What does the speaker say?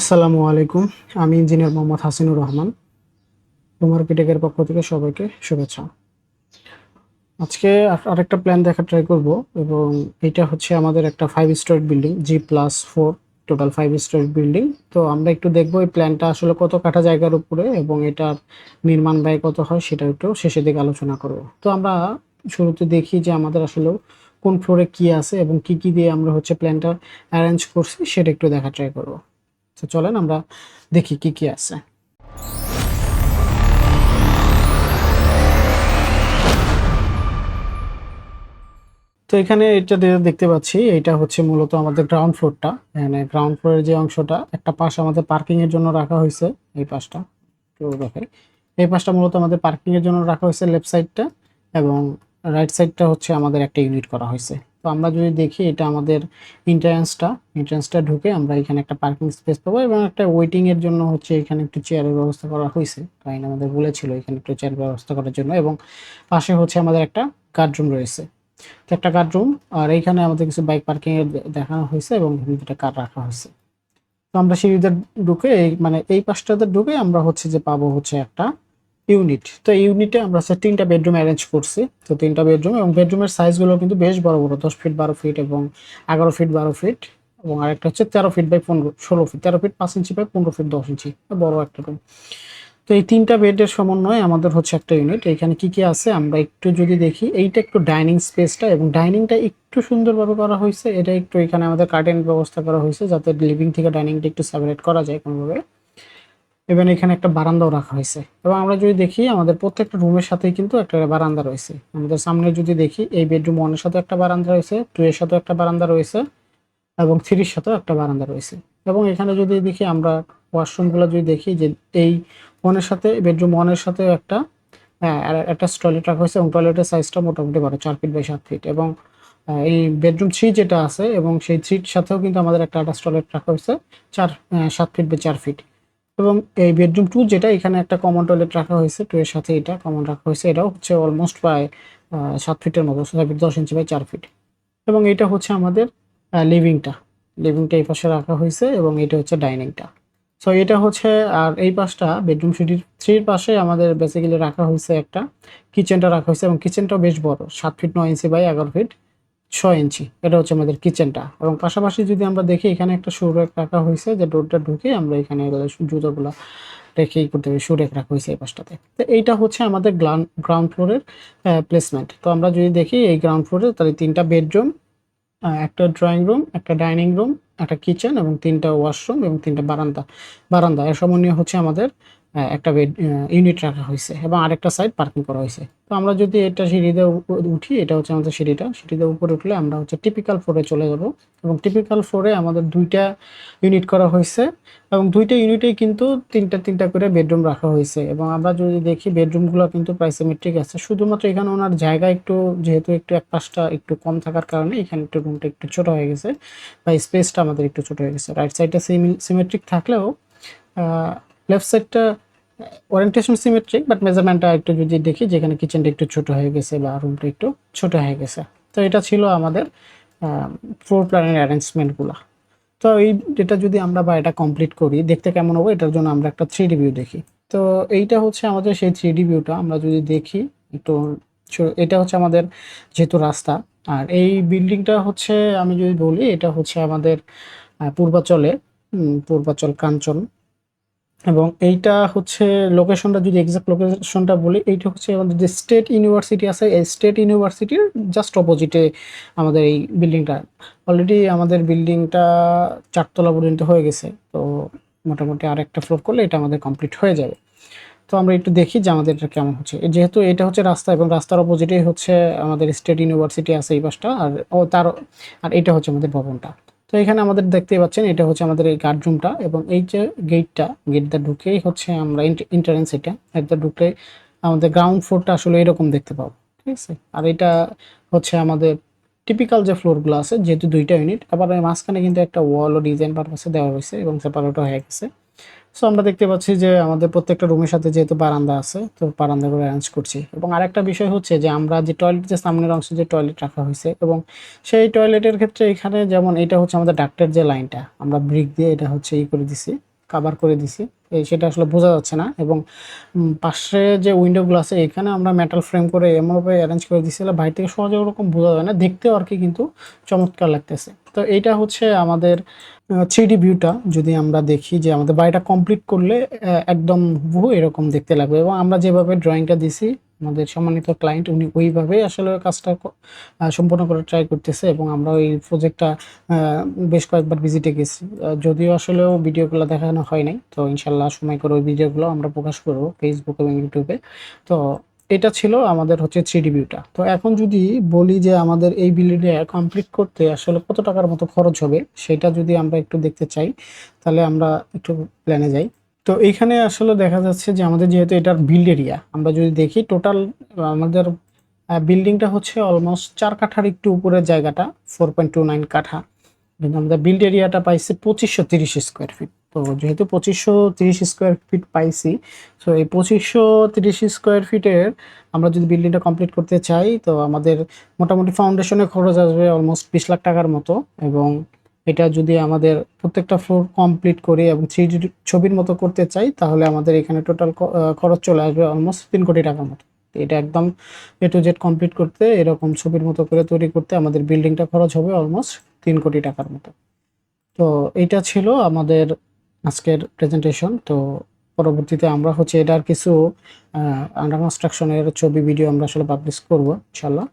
আসসালামু আলাইকুম। আমি ইঞ্জিনিয়ার মোহাম্মদ হাসিনুর রহমান। তোমার পিটেকের পক্ষ থেকে সবাইকে শুভেচ্ছা। আজকে আরেকটা প্ল্যান দেখার ট্রাই করব এবং এটা হচ্ছে আমাদের একটা five star building G plus four total five star building তো আমরা একটু দেখব এই প্ল্যানটা আসলে কত কাঠা জায়গার উপরে এবং এটার নির্মাণ ব্যয় কত হয় সেটা একটু শেষের দিকে আলোচনা করব। তো আমরা শুরুতে দেখি যে আমাদের আসলে কোন ফ্লোরে কি আছে এবং কি কি দিয়ে আমরা হচ্ছে প্ল্যানটা অ্যারেঞ্জ করছি, সেটা একটু দেখা ট্রাই করব। তো চলেন আমরা দেখি কি কি আছে। তো এখানে এটা দেখতে পাচ্ছি, এটা হচ্ছে মূলত আমাদের গ্রাউন্ড ফ্লোরটা এখানে গ্রাউন্ড ফ্লোরের যে অংশটা, একটা পাশ আমাদের পার্কিং এর জন্য রাখা হয়েছে, এই পাশটা। একটু দেখে এই পাশটা মূলত আমাদের পার্কিং এর জন্য রাখা হয়েছে লেফট সাইডটা এবং রাইট সাইডটা হচ্ছে আমাদের একটা ইউনিট করা হয়েছে। তো আমরা যদি দেখি এটা আমাদের এন্ট্রান্সটা এন্ট্রান্সটা ঢুকে আমরা এখানে একটা পার্কিং স্পেস পাবো এবং একটা ওয়েটিং এর জন্য হচ্ছে এখানে একটু চেয়ারের ব্যবস্থা করা হয়েছে কারণ আমাদের বলেছিল এখানে একটু চেয়ার ব্যবস্থা করার জন্য এবং পাশে হচ্ছে আমাদের একটা গার্ড রুম রয়েছে। তো একটা কার রুম আর এইখানে আমাদের কিছু বাইক পার্কিং এর দেখানো হয়েছে এবং দুটা কার রাখা হয়েছে তো আমরা সিঁড়িতে ঢুকে এই মানে এই পাশটাতে ঢুকে আমরা হচ্ছে যে পাবো হচ্ছে একটা ইউনিট। তো ইউনিটে আমরা হচ্ছে তিনটা বেডরুম অ্যারেঞ্জ করছি। তো তিনটা বেডরুম এবং বেডরুমের সাইজগুলো কিন্তু বেশ বড় বড়, দশ ফিট বারো ফিট এবং এগারো ফিট বারো ফিট এবং আরেকটা হচ্ছে তেরো ফিট বাই পনেরো, ষোলো ফিট তেরো ফিট পাঁচ ইঞ্চি বাই পনেরো ফিট দশ ইঞ্চি বড় একটা রুম তো এই তিনটা বেডের সমন্বয়ে আমাদের হচ্ছে একটা ইউনিট এখানে কি কি আছে আমরা একটু যদি দেখি, এইটা একটু ডাইনিং স্পেসটা এবং ডাইনিংটা একটু সুন্দরভাবে করা হয়েছে। এটা একটু এখানে আমাদের কার্টেন ব্যবস্থা করা হয়েছে যাতে লিভিং থেকে ডাইনিংটা একটু সেপারেট করা যায় কোনোভাবে। এবং এখানে একটা বারান্দাও রাখা হয়েছে। এবং আমরা যদি দেখি, আমাদের প্রত্যেকটা রুমের সাথেই কিন্তু একটা বারান্দা রয়েছে। আমাদের সামনে যদি দেখি, এই বেডরুম ওয়ানের সাথে একটা বারান্দা রয়েছে টু এর সাথে একটা বারান্দা রয়েছে, এবং থ্রির সাথেও একটা বারান্দা রয়েছে। এবং এখানে যদি দেখি, আমরা ওয়াশরুমগুলো যদি দেখি, যে এই ওয়ানের সাথে বেডরুম ওয়ানের সাথে একটা হ্যাঁ একটা টয়লেট রাখা হয়েছে, এবং টয়লেটের সাইজটা মোটামুটি বড় চার ফিট বাই সাত ফিট এবং এই বেডরুম থ্রি যেটা আছে, এবং সেই থ্রির সাথেও কিন্তু আমাদের একটা অ্যাটাচ টয়লেট রাখা হয়েছে, চার সাত ফিট বাই চার ফিট এবং এই বেডরুম টু যেটা এখানে একটা কমন টয়লেট রাখা হয়েছে টু এর সাথে এটা কমন রাখা হয়েছে। এটাও হচ্ছে অলমোস্ট প্রায় সাত ফিটের মতো সাত ফিট দশ ইঞ্চি বাই চার ফিট এবং এটা হচ্ছে আমাদের লিভিংটা লিভিংটা এই পাশে রাখা হয়েছে এবং এটা হচ্ছে ডাইনিংটা সো এটা হচ্ছে, আর এই পাশটা বেডরুম সিটির থ্রির পাশে আমাদের বেসিক্যালি রাখা হয়েছে একটা। কিচেনটা রাখা হয়েছে এবং কিচেনটাও বেশ বড়, সাত ফিট নয় ইঞ্চি বাই এগারো ফিট ছয় ইঞ্চি। এটা হচ্ছে আমাদের কিচেনটা। এবং পাশাপাশি যদি আমরা দেখি, এখানে একটা শু রেক রাখা হয়েছে, যে ডোরটা ঢুকে আমরা এখানে জুতোগুলো রেখে ই করতে পারি রেক রাখা হয়েছে এই পাশটাতে। তো এইটা হচ্ছে আমাদের গ্রাউন্ড ফ্লোরের প্লেসমেন্ট তো আমরা যদি দেখি, এই গ্রাউন্ড ফ্লোরে তাহলে তিনটা বেডরুম একটা ড্রয়িং রুম একটা ডাইনিং রুম একটা কিচেন এবং তিনটা ওয়াশরুম এবং তিনটা বারান্দা। বারান্দা, এর সমন্বয়ে হচ্ছে আমাদের একটা বেড ইউনিট রাখা হয়েছে এবং আরেকটা সাইড পার্কিং করা হয়েছে। তো আমরা যদি এটা সিঁড়িতে উঠি, এটা হচ্ছে আমাদের সিঁড়িটা। সিঁড়িতে উপরে উঠলে আমরা হচ্ছে টিপিক্যাল ফ্লোরে চলে যাব এবং টিপিক্যাল ফ্লোরে আমাদের দুইটা ইউনিট করা হয়েছে এবং দুইটা ইউনিটেই কিন্তু তিনটা তিনটা করে বেডরুম রাখা হয়েছে এবং আমরা যদি দেখি বেডরুমগুলো কিন্তু প্রায় সিমেট্রিক আছে। শুধুমাত্র এখানে ওনার জায়গা একটু, যেহেতু একটু এক পাশটা একটু কম থাকার কারণে এখানে একটু রুমটা একটু ছোট হয়ে গেছে বা স্পেসটা আমাদের একটু ছোট হয়ে গেছে। রাইট সাইডটা সিমেট্রিক থাকলেও লেফট সাইডটা ওরিয়েন্টেশন সিমেট্রিক বাট মেজারমেন্টটা একটু যদি দেখি, যেখানে কিচেনটা একটু ছোট হয়ে গেছে বা রুমটা একটু ছোট হয়ে গেছে। তো এটা ছিল আমাদের ফ্লোর প্ল্যানের অ্যারেঞ্জমেন্টগুলো তো এই এটা যদি আমরা বা এটা কমপ্লিট করি, দেখতে কেমন হবে, এটার জন্য আমরা একটা থ্রি ভিউ দেখি। তো এইটা হচ্ছে আমাদের সেই থ্রি ভিউটা আমরা যদি দেখি, একটু এটা হচ্ছে আমাদের যেহেতু রাস্তা, আর এই বিল্ডিংটা হচ্ছে, আমি যদি বলি, এটা হচ্ছে আমাদের পূর্বাচলে পূর্বাচল কাঞ্চন এবং এইটা হচ্ছে লোকেশনটা যদি এক্সাক্ট লোকেশনটা বলি, এইটা হচ্ছে আমাদের যে স্টেট ইউনিভার্সিটি আছে, এই স্টেট ইউনিভার্সিটির জাস্ট অপোজিটে আমাদের এই বিল্ডিংটা অলরেডি আমাদের বিল্ডিংটা চারতলা পর্যন্ত হয়ে গেছে, তো মোটামুটি আর একটা ফ্লোর করলে এটা আমাদের কমপ্লিট হয়ে যাবে। তো আমরা একটু দেখি যে আমাদের এটা কেমন হচ্ছে। যেহেতু এটা হচ্ছে রাস্তা এবং রাস্তার অপোজিটেই হচ্ছে আমাদের স্টেট ইউনিভার্সিটি আছে এই পাশটা, আর ও তার, আর এটা হচ্ছে আমাদের ভবনটা। তো এখানে আমাদের দেখতে পাচ্ছেন, এটা হচ্ছে আমাদের এই গার্ড রুমটা এবং এই যে গেটটা গেটটা ঢুকেই হচ্ছে আমরা এন্ট্রান্স এটা। একদম ঢুকলে আমাদের গ্রাউন্ড ফ্লোরটা আসলে এরকম দেখতে পাবো, ঠিক আছে? আর এটা হচ্ছে আমাদের টিপিক্যাল যে ফ্লোরগুলো আছে, যেহেতু দুইটা ইউনিট আবার মাঝখানে কিন্তু একটা ওয়াল ও ডিজাইন পারপাসে দেওয়া হয়েছে এবং সেপারেটও হয়ে গেছে। সো আমরা দেখতে পাচ্ছি যে আমাদের প্রত্যেকটা রুমের সাথে যেহেতু বারান্দা আছে, তো বারান্দাগুলো অ্যারেঞ্জ করছি। এবং আরেকটা বিষয় হচ্ছে যে আমরা যে টয়লেট যে সামনের অংশে যে টয়লেট রাখা হয়েছে এবং সেই টয়লেটের ক্ষেত্রে এখানে যেমন এটা হচ্ছে আমাদের ডাক্তার যে লাইনটা আমরা ব্রিক দিয়ে এটা হচ্ছে ই করে দিছি কাভার করে দিছি। সেটা আসলে বোঝা যাচ্ছে না। এবং পাশে যে উইন্ডোগুলো আছে, এখানে আমরা মেটাল ফ্রেম করে এমনভাবে অ্যারেঞ্জ করে দিয়েছিলাম বাইরে থেকে সহজে ওরকম বোঝা যায় না। দেখতেও আর কি কিন্তু চমৎকার লাগতেছে। তো এইটা হচ্ছে আমাদের থ্রি ভিউটা যদি আমরা দেখি যে আমাদের বাড়িটা কমপ্লিট করলে একদম হুবহু এরকম দেখতে লাগবে। এবং আমরা যেভাবে ড্রয়িংটা দিছি আমাদের সম্মানিত ক্লায়েন্ট উনি ওইভাবেই আসলে কাজটা সম্পন্ন করার ট্রাই করতেছে এবং আমরা ওই প্রজেক্টটা বেশ কয়েকবার ভিজিটে গেছি। যদিও আসলেও ভিডিওগুলো দেখানো হয় নাই, তো ইনশাল্লাহ সময় করে ওই ভিডিওগুলো আমরা প্রকাশ করব ফেসবুক এবং ইউটিউবে তো এটা ছিল আমাদের হচ্ছে থ্রি ডি ভিউটা তো এখন যদি বলি যে আমাদের এই বিল্ডিংটা কমপ্লিট করতে আসলে কত টাকার মতো খরচ হবে, সেটা যদি আমরা একটু দেখতে চাই, তাহলে আমরা একটু প্ল্যানে যাই। তো এইখানে আসলে দেখা যাচ্ছে যে আমাদের যেহেতু এটার বিল্ড এরিয়া আমরা যদি দেখি টোটাল আমাদের বিল্ডিংটা হচ্ছে অলমোস্ট চার কাঠার একটু উপরের জায়গাটা ফোর পয়েন্ট টু নাইন কাঠা। কিন্তু আমাদের বিল্ড এরিয়াটা পাইছি পঁচিশশো তিরিশ স্কোয়ার ফিট তো যেহেতু পঁচিশশো তিরিশ স্কোয়ার ফিট পাইছি সো এই পঁচিশশো তিরিশ স্কোয়ার ফিটের আমরা যদি বিল্ডিংটা কমপ্লিট করতে চাই, তো আমাদের মোটামুটি ফাউন্ডেশনে খরচ আসবে অলমোস্ট বিশ লাখ টাকার মতো। এবং এটা যদি আমাদের প্রত্যেকটা ফ্লোর কমপ্লিট করি এবং থ্রি ছবির মতো করতে চাই, তাহলে আমাদের এখানে টোটাল খরচ চলে আসবে অলমোস্ট তিন কোটি টাকার মতো। এটা একদম এ টু জেড কমপ্লিট করতে, এরকম ছবির মতো করে তৈরি করতে আমাদের বিল্ডিংটা খরচ হবে অলমোস্ট তিন কোটি টাকার মতো। তো এটা ছিল আমাদের আজকের প্রেজেন্টেশন তো পরবর্তীতে আমরা হচ্ছে এটার কিছু আন্ডার কনস্ট্রাকশনের ছবি ভিডিও আমরা আসলে পাবলিশ করব ইনশাল্লাহ